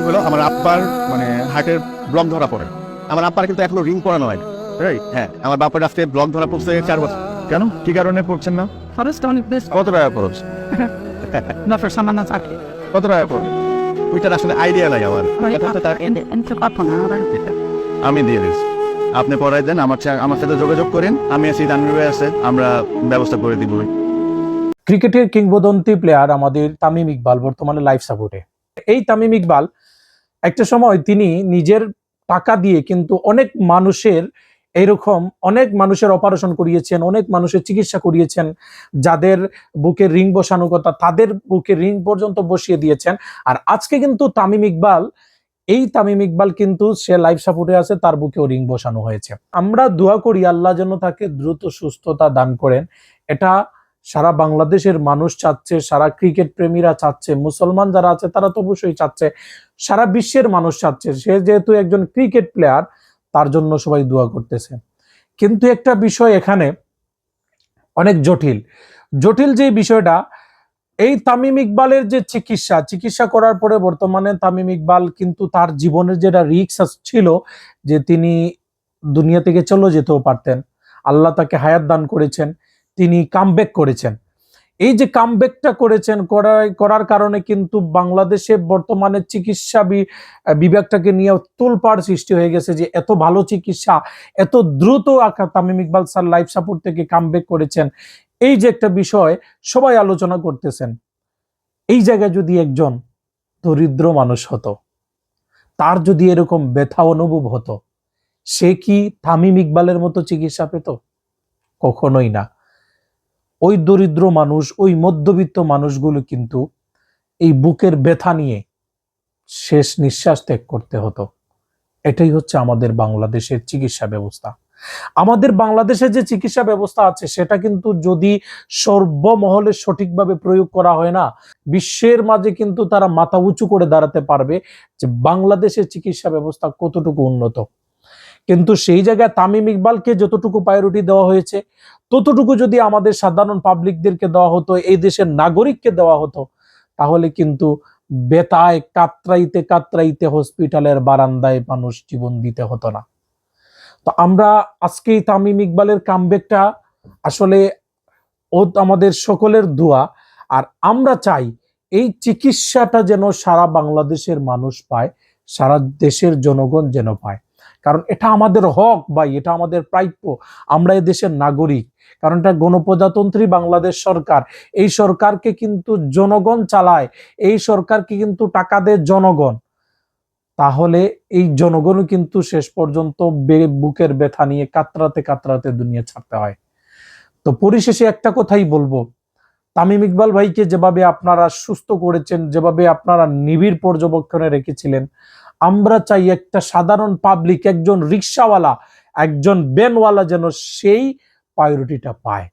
কি হলো আমার আব্বার মানে হার্টের ব্লক ধরা পড়ে। আমার আব্বার কিন্তু এখনও রিং করানো হয় রাইট হ্যাঁ আমার আজকে ব্লক ধরা পড়ছে চার বছর। কেন? কি কারণে পড়ছেন না? খরচটা অনেক বেশ। কত টাকা খরচ? দশের সামান্য চাকরি। কত টাকা খরচ? ওইটার আসলে আইডিয়া নাই আমার। না আমি দিয়ে দিচ্ছি। আপনি পড়াই দেন আমার আমার সাথে যোগাযোগ করেন। আমি আছি আছে আমরা ব্যবস্থা করে দিব। ক্রিকেটের কিংবদন্তি প্লেয়ার আমাদের তামিম ইকবাল বর্তমানে লাইফ সাপোর্টে এই তামিম ইকবাল একটা সময় তিনি নিজের টাকা দিয়ে কিন্তু অনেক মানুষের এইরকম অনেক মানুষের অপারেশন করিয়েছেন, অনেক মানুষের চিকিৎসা করিয়েছেন, যাদের বুকে রিং বসানো কথা, তাদের বুকে রিং পর্যন্ত বসিয়ে দিয়েছেন। আর আজকে কিন্তু তামিম ইকবাল, এই তামিম ইকবাল কিন্তু সে লাইফ সাপোর্টে আছে, তার বুকেও রিং বসানো হয়েছে। আমরা দোয়া করি আল্লাহ যেন তাকে দ্রুত সুস্থতা দান করেন। এটা সারা বাংলাদেশের মানুষ চাচ্ছে, সারা ক্রিকেট প্রেমীরা চাচ্ছে, মুসলমান যারা আছে তারা তো অবশ্যই চাচ্ছে, সারা বিশ্বের মানুষ চাচ্ছে। সে যেহেতু একজন ক্রিকেট প্লেয়ার, তার জন্য সবাই দোয়া করতেছে। কিন্তু একটা বিষয় এখানে অনেক জটিল। জটিল যে বিষয়টা, এই তামিম ইকবালের যে চিকিৎসা চিকিৎসা করার পরে বর্তমানে তামিম ইকবাল কিন্তু তার জীবনের যেটা রিক্স ছিল, যে তিনি দুনিয়া থেকে চলে যেতেও পারতেন। আল্লাহ তাকে হায়াত দান করেছেন। তিনি কামব্যাক করেছেন। এই যে কামব্যাকটা করেছেন করার করার কারণে কিন্তু বাংলাদেশে বর্তমানে চিকিৎসা বিভাগটাকে নিয়ে তোলপাড় সৃষ্টি হয়ে গেছে যে এত ভালো চিকিৎসা, এত দ্রুত Tamim Iqbal sir life support থেকে কামব্যাক করেছেন। এই যে একটা বিষয়, সবাই আলোচনা করতেছেন, এই জায়গায় যদি একজন দরিদ্র মানুষ হতো, তার যদি এরকম ব্যথা অনুভব হতো, সে কি তামিম ইকবালের মতো চিকিৎসা পেত? কখনোই না। ওই দরিদ্র মানুষ, ওই মধ্যবিত্ত মানুষগুলো কিন্তু এই বুকের ব্যথা নিয়ে শেষ নিঃশ্বাস ত্যাগ করতে হতো। এটাই হচ্ছে আমাদের বাংলাদেশের চিকিৎসা ব্যবস্থা। আমাদের বাংলাদেশে যে চিকিৎসা ব্যবস্থা আছে, সেটা কিন্তু যদি সর্বমহলে সঠিকভাবে প্রয়োগ করা হয় না, বিশ্বের মাঝে কিন্তু তারা মাথা উঁচু করে দাঁড়াতে পারবে যে বাংলাদেশের চিকিৎসা ব্যবস্থা কতটুকু উন্নত। কিন্তু সেই জায়গায় তামিম ইকবালকে যতটুকু প্রায়োরিটি দেওয়া হয়েছে ততটুকু যদি আমাদের সাধারণ পাবলিকদেরকে দেওয়া হতো, এই দেশের নাগরিককে দেওয়া হতো, তাহলে কিন্তু বেতায় কাতরাইতে কাতরাইতে হসপিটালের বারান্দায় মানুষ জীবন দিতে হতো না। তো আমরা আজকে তামিম ইকবালের কামব্যাকটা আসলে ও আমাদের সকলের দোয়া, আর আমরা চাই এই চিকিৎসাটা যেন সারা বাংলাদেশের মানুষ পায়, সারা দেশের জনগণ যেন পায়। কারণ এটা আমাদের হক ভাই, এটা আমাদের প্রাপ্য। আমরা এই দেশের নাগরিক। কারণ এটা গণপ্রজাতন্ত্রী বাংলাদেশ সরকার। এই সরকারকে কিন্তু জনগণ চালায়। এই সরকারকে কিন্তু টাকা দেয় জনগণ। তাহলে এই জনগণও কিন্তু শেষ পর্যন্ত বুকের ব্যথা নিয়ে কাতরাতে কাতরাতে দুনিয়া ছাড়তে হয়। তো পরিশেষে একটা কথাই বলব। তামিম ইকবাল ভাইকে যেভাবে আপনারা সুস্থ করেছেন, যেভাবে আপনারা নিবিড় পর্যবেক্ষণে রেখেছিলেন আমরা চাই একটা সাধারণ পাবলিক একজন রিক্সাওয়ালা একজন বেনওয়ালা যেন সেই প্রায়োরিটিটা পায়।